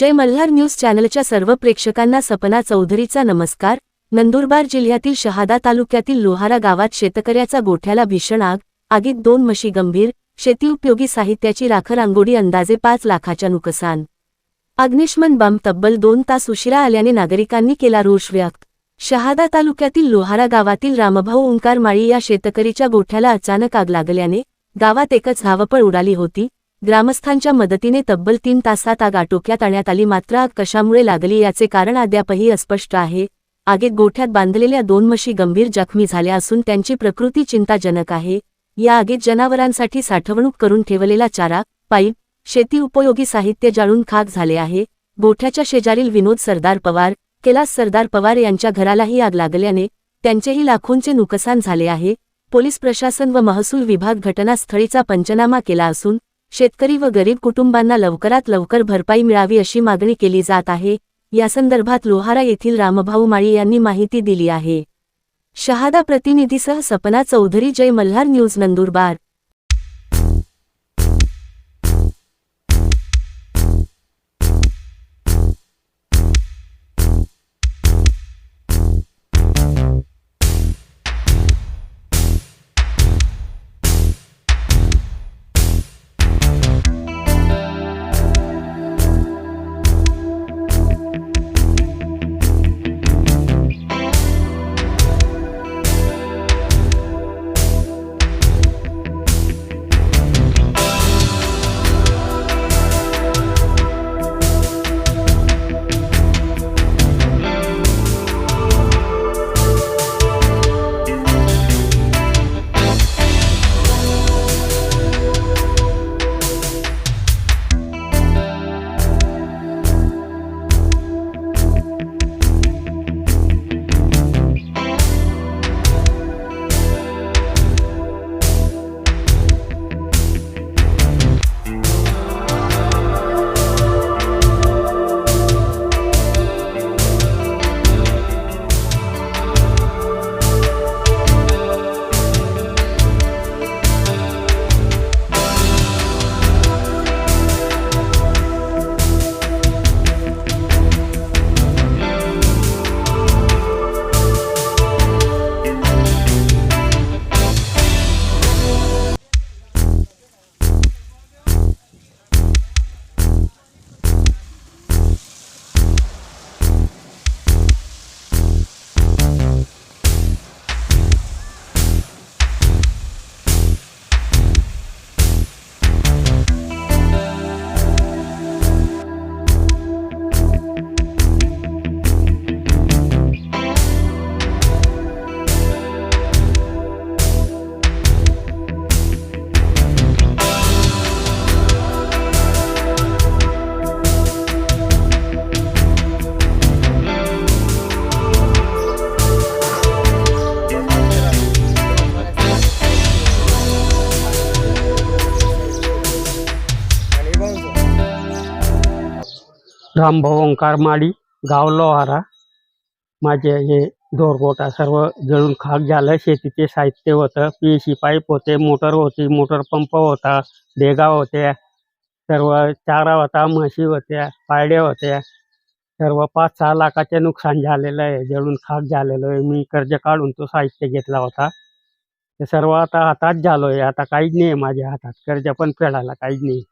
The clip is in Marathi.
जय मल्हार न्यूज चॅनलच्या सर्व प्रेक्षकांना सपना चौधरीचा नमस्कार. नंदुरबार जिल्ह्यातील शहादा तालुक्यातील लोहारा गावात शेतकऱ्याचा गोठ्याला भीषण आग आगीत दोन म्हशी गंभीर शेतीउपयोगी साहित्याची राखर अंगोडी अंदाजे पाच लाखाच्या नुकसान. अग्निशमन बंब तब्बल दोन तास उशिरा आल्याने नागरिकांनी केला रोष व्यक्त. शहादा तालुक्यातील लोहारा गावातील रामभाऊ ओंकार माळी या शेतकरीच्या गोठ्याला अचानक आग लागल्याने गावात एकच धावपळ उडाली होती. ग्रामस्थांच्या मदतीने तब्बल तीन तासात आग आटोक्यात आणण्यात आली. मात्र आग कशामुळे लागली याचे कारण अद्यापही अस्पष्ट आहे. आगीत गोठ्यात बांधलेल्या दोन म्हशी गंभीर जखमी झाल्या असून त्यांची प्रकृती चिंताजनक आहे. या आगीत जनावरांसाठी साठवणूक करून ठेवलेला चारा पाईप शेती उपयोगी साहित्य जाळून खाक झाले आहे. गोठ्याच्या शेजारील विनोद सरदार पवार कैलास सरदार पवार यांच्या घरालाही आग लागल्याने त्यांचेही लाखोंचे नुकसान झाले आहे. पोलीस प्रशासन व महसूल विभाग घटनास्थळीचा पंचनामा केला असून शेतकरी व गरीब कुटुंबांना लवकरात लवकर भरपाई मिळावी अशी मागणी केली जात आहे. यासंदर्भात लोहारा येथील रामभाऊ माळी यांनी माहिती दिली आहे. शहादा प्रतिनिधीसह सपना चौधरी जय मल्हार न्यूज नंदुरबार. रामभाऊ ओंकार माळी गाव लोहारा. माझे हे दोरगोटा सर्व जळून खाक झालं. शेतीचे साहित्य होतं. पी सी पाईप होते मोटर होती मोटर पंप होता देगा होत्या. सर्व चारा होता म्हशी होत्या पायड्या होत्या. सर्व पाच सहा लाखाचे नुकसान झालेलं आहे. जळून खाक झालेलं आहे. मी कर्ज काढून तो साहित्य घेतला होता. ते सर्व आता हातात झालो आहे आता काहीच नाही आहे माझ्या हातात. कर्ज पण फेडायला काहीच नाही.